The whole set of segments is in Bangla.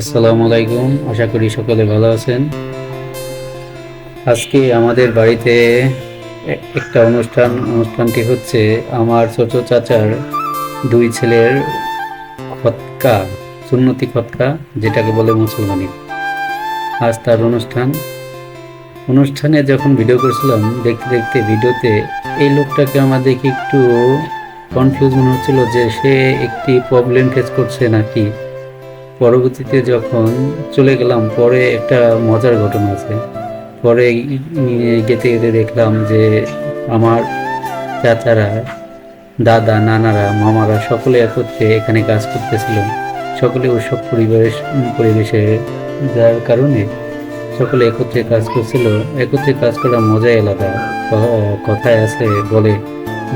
আসসালামু আলাইকুম। আশা করি সকলে ভালো আছেন। আজকে আমাদের বাড়িতে একটা অনুষ্ঠান, অনুষ্ঠানটি হচ্ছে আমার ছোট চাচার দুই ছেলের খতকা সুন্নতি খতকা যেটাকে বলে মুসলমানি। আজ তার অনুষ্ঠান। অনুষ্ঠানে যখন ভিডিও করছিলাম, দেখতে দেখতে ভিডিওতে এই লোকটাকে আমার দেখে একটু কনফিউজ মনে হচ্ছিল যে সে একটি প্রবলেম ফেস করছে নাকি। পরবর্তীতে যখন চলে গেলাম, পরে একটা মজার ঘটনা আছে। পরে গেতে যেতে দেখলাম যে আমার চাচারা, দাদা, নানারা, মামারা সকলে একত্রে এখানে কাজ করতেছিল। সকলে উৎসব পরিবেশ পরিবেশে যার কারণে সকলে একত্রে কাজ করছিল। একত্রে কাজ করার মজাই আলাদা। ক- কথায় আছে, বলে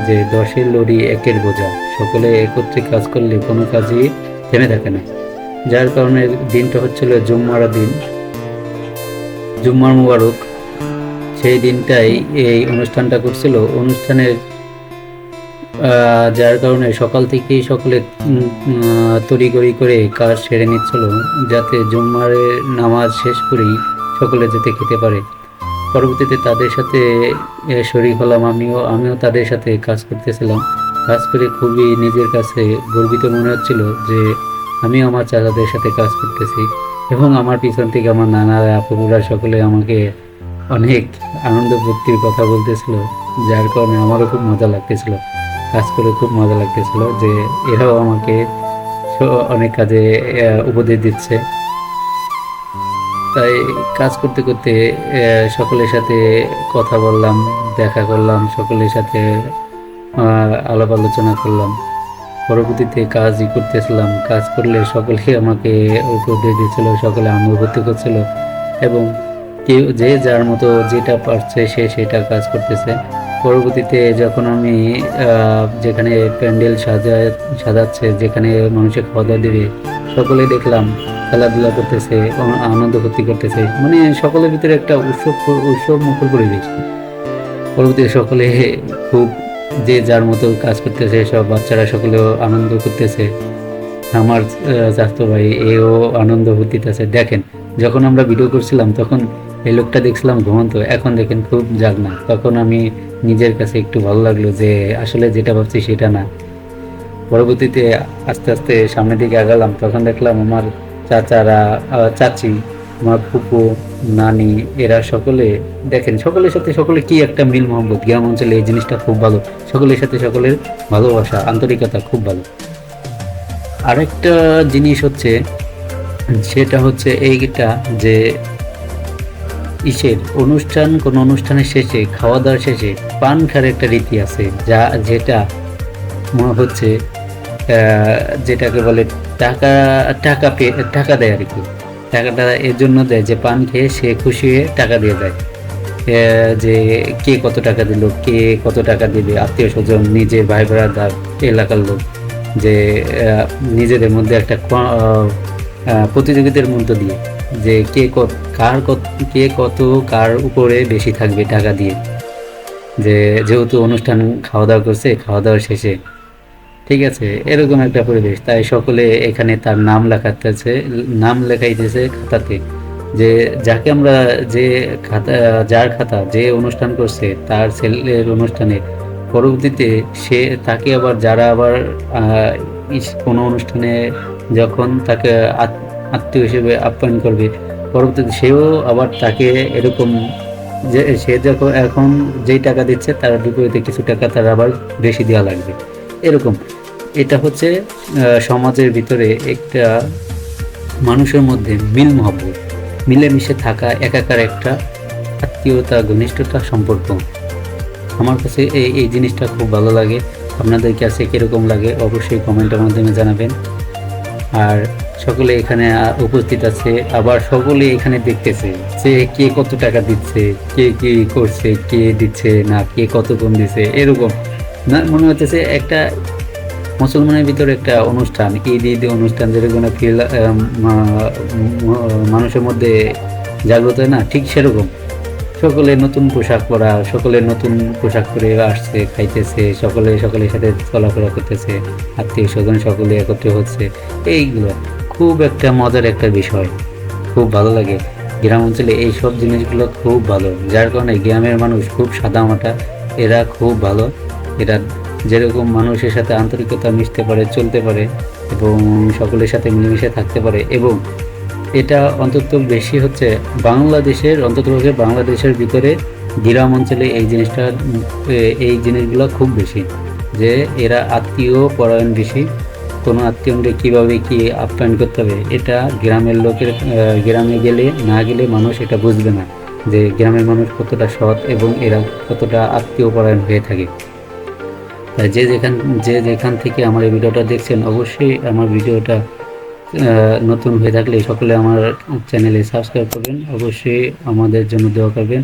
যে দশের লড়ি একের বোঝা। সকলে একত্রে কাজ করলে কোনো কাজই থেমে থাকে না। যার কারণে দিনটা হচ্ছিল জুম্মার দিন। জুম্মার মুবারক। সেই দিনটাই এই অনুষ্ঠানটা করছিল। অনুষ্ঠানের যার কারণে সকাল থেকেই সকলে আহ, করে কাজ সেরে নিচ্ছিল যাতে জুম্মারের নামাজ শেষ করেই সকলে যেতে খেতে পারে। পরবর্তীতে তাদের সাথে এ, শরীক হলাম আমিও। আমিও তাদের সাথে কাজ করতেছিলাম। কাজ করে খুবই নিজের কাছে গর্বিত মনে হচ্ছিল যে আমিও আমার চাচাদের সাথে কাজ করতেছি এবং আমার পিছন থেকে আমার নানারা আপুরা সকলে আমাকে অনেক আনন্দ ভক্তির কথা বলতেছিল, যার কারণে আমারও খুব মজা লাগতেছিল, কাজ করে খুব মজা লাগতেছিল যে এরাও আমাকে অনেক কাজে উপদেশ দিচ্ছে। তাই কাজ করতে করতে সকলের সাথে কথা বললাম, দেখা করলাম, সকলের সাথে আলাপ আলোচনা করলাম। পরবর্তীতে কাজই করতেছিলাম। কাজ করলে সকলে আমাকে উপদেশ দিচ্ছিল সকলে অনুভূতি করছিল এবং কেউ, যে যার মতো যেটা পারছে সে সেটা কাজ করতেছে। পরবর্তীতে যখন আমি যেখানে প্যান্ডেল সাজায় সাজাচ্ছে, যেখানে মানুষের খাওয়া দেবে, সকলে দেখলাম খেলাধুলা করতেছে আনন্দ ফুর্তি করতেছে। মানে সকলের ভিতরে একটা উৎসব উৎসব মুখর পরিবেশ। পরবর্তীতে সকলে খুব যে যার মতো কাজ করতেছে সব বাচ্চারা সকলেও আনন্দ করতেছে। আমার আহ, ভাই এও আনন্দ ফুর্তিতেছে দেখেন যখন আমরা ভিডিও করছিলাম তখন এই লোকটা দেখছিলাম ঘুমন্ত। এখন দেখেন খুব জাগনা। তখন আমি নিজের কাছে একটু ভালো লাগল যে আসলে যেটা ভাবছি সেটা না। পরবর্তীতে আস্তে আস্তে সামনের দিকে আগালাম। তখন দেখলাম আমার চাচারা চাচি আমার ফুপু, নানি, এরা সকলে, দেখেন, সকলের সাথে সকলে কি একটা মিল মোহাম্মদ গ্রাম অঞ্চলে এই জিনিসটা খুব ভালো। সকলের সাথে সকলের ভালোবাসা, আন্তরিকতা খুব ভালো। আরেকটা জিনিস হচ্ছে, সেটা হচ্ছে এইটা যে, ইসের অনুষ্ঠান, কোন অনুষ্ঠানের শেষে খাওয়া দাওয়ার শেষে পান খাওয়ার একটা রীতি আছে, যা, যেটা মনে হচ্ছে যেটাকে বলে টাকা টাকা পে, টাকা দেয় আর কি টাকাটা এর জন্য দেয়, যে পান খেয়ে সে খুশি হয়ে টাকা দিয়ে দেয়। যে কে কত টাকা দিল, কে কত টাকা দিবে, আত্মীয় স্বজন, নিজের ভাই ব্রাদার, এলাকার লোক, যে নিজেদের মধ্যে একটা প্রতিযোগিতার মধ্য দিয়ে, যে কে কার কে কত কার উপরে বেশি থাকবে টাকা দিয়ে। যে, যেহেতু অনুষ্ঠান খাওয়া দাওয়া করছে, খাওয়া দাওয়ার শেষে ঠিক আছে, এরকম একটা পরিবেশ। তাই সকলে এখানে তার নাম লেখাতেছে নাম লেখাইতেছে খাতাতে যে যাকে আমরা যে খাতা, যার খাতা যে অনুষ্ঠান করছে, তার ছেলের অনুষ্ঠানে পরবর্তীতে সে, তাকে আবার যারা আবার কোনো অনুষ্ঠানে যখন তাকে আত- আত্মীয় হিসেবে আপ্যায়ন করবে, পরবর্তীতে সেও আবার তাকে এরকম যে, সে যখন এখন যেই টাকা দিচ্ছে, তার বিপরীতে কিছু টাকা তার আবার বেশি দেওয়া লাগবে। এরকম। এটা হচ্ছে সমাজের ভিতরে একটা মানুষের মধ্যে মিল মহব্বত, মিলেমিশে থাকা, একাকার একটা আত্মীয়তা, ঘনিষ্ঠতা সম্পর্ক। আমার কাছে এই এই জিনিসটা খুব ভালো লাগে। আপনাদের কাছে কীরকম লাগে অবশ্যই কমেন্টের মাধ্যমে জানাবেন। আর সকলে এখানে উপস্থিত আছে, আবার সকলে এখানে দেখতেছে যে কে কত টাকা দিচ্ছে, কে কি করছে, কে দিচ্ছে না, কে কত কম দিচ্ছে এরকম। মনে হচ্ছে একটা মুসলমানের ভিতরে একটা অনুষ্ঠান, ঈদ ঈদ অনুষ্ঠান যেরকম ফিল মানুষের মধ্যে জাগ্রত হয় না, ঠিক সেরকম। সকলে নতুন পোশাক পরা, সকলে নতুন পোশাক পরে আসছে, খাইতেছে, সকলে সকলের সাথে চলাফেরা করতেছে আত্মীয় স্বজন সকলে একত্রে হচ্ছে, এইগুলো খুব একটা মজার একটা বিষয়, খুব ভালো লাগে। গ্রাম অঞ্চলে এই সব জিনিসগুলো খুব ভালো, যার কারণে গ্রামের মানুষ খুব সাদামাটা, এরা খুব ভালো। এরা যেরকম মানুষের সাথে আন্তরিকতা মিশতে পারে, চলতে পারে এবং সকলের সাথে মিলেমিশে থাকতে পারে এবং এটা অন্তত বেশি হচ্ছে বাংলাদেশের, অন্তত বাংলাদেশের ভিতরে গ্রাম অঞ্চলে এই জিনিসটা, এই জিনিসগুলো খুব বেশি যে এরা আত্মীয় পরায়ণ বেশি। কোনো আত্মীয়কে কীভাবে কী আপ্যায়ন করতে হবে এটা গ্রামের লোকের গ্রামে গেলে, না গেলে মানুষ এটা বুঝবে না যে গ্রামের মানুষ কতটা সৎ এবং এরা কতটা আত্মীয় পরায়ণ হয়ে থাকে। যে যেখান যে যেখান থেকে আমার এই ভিডিওটা দেখছেন, অবশ্যই আমার ভিডিওটা নতুন হয়ে থাকলে সকলে আমার চ্যানেলে সাবস্ক্রাইব করবেন। অবশ্যই আমাদের জন্য দোয়া করবেন।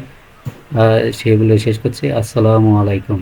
আর সেগুলো শেষ করছি। আসসালামু আলাইকুম।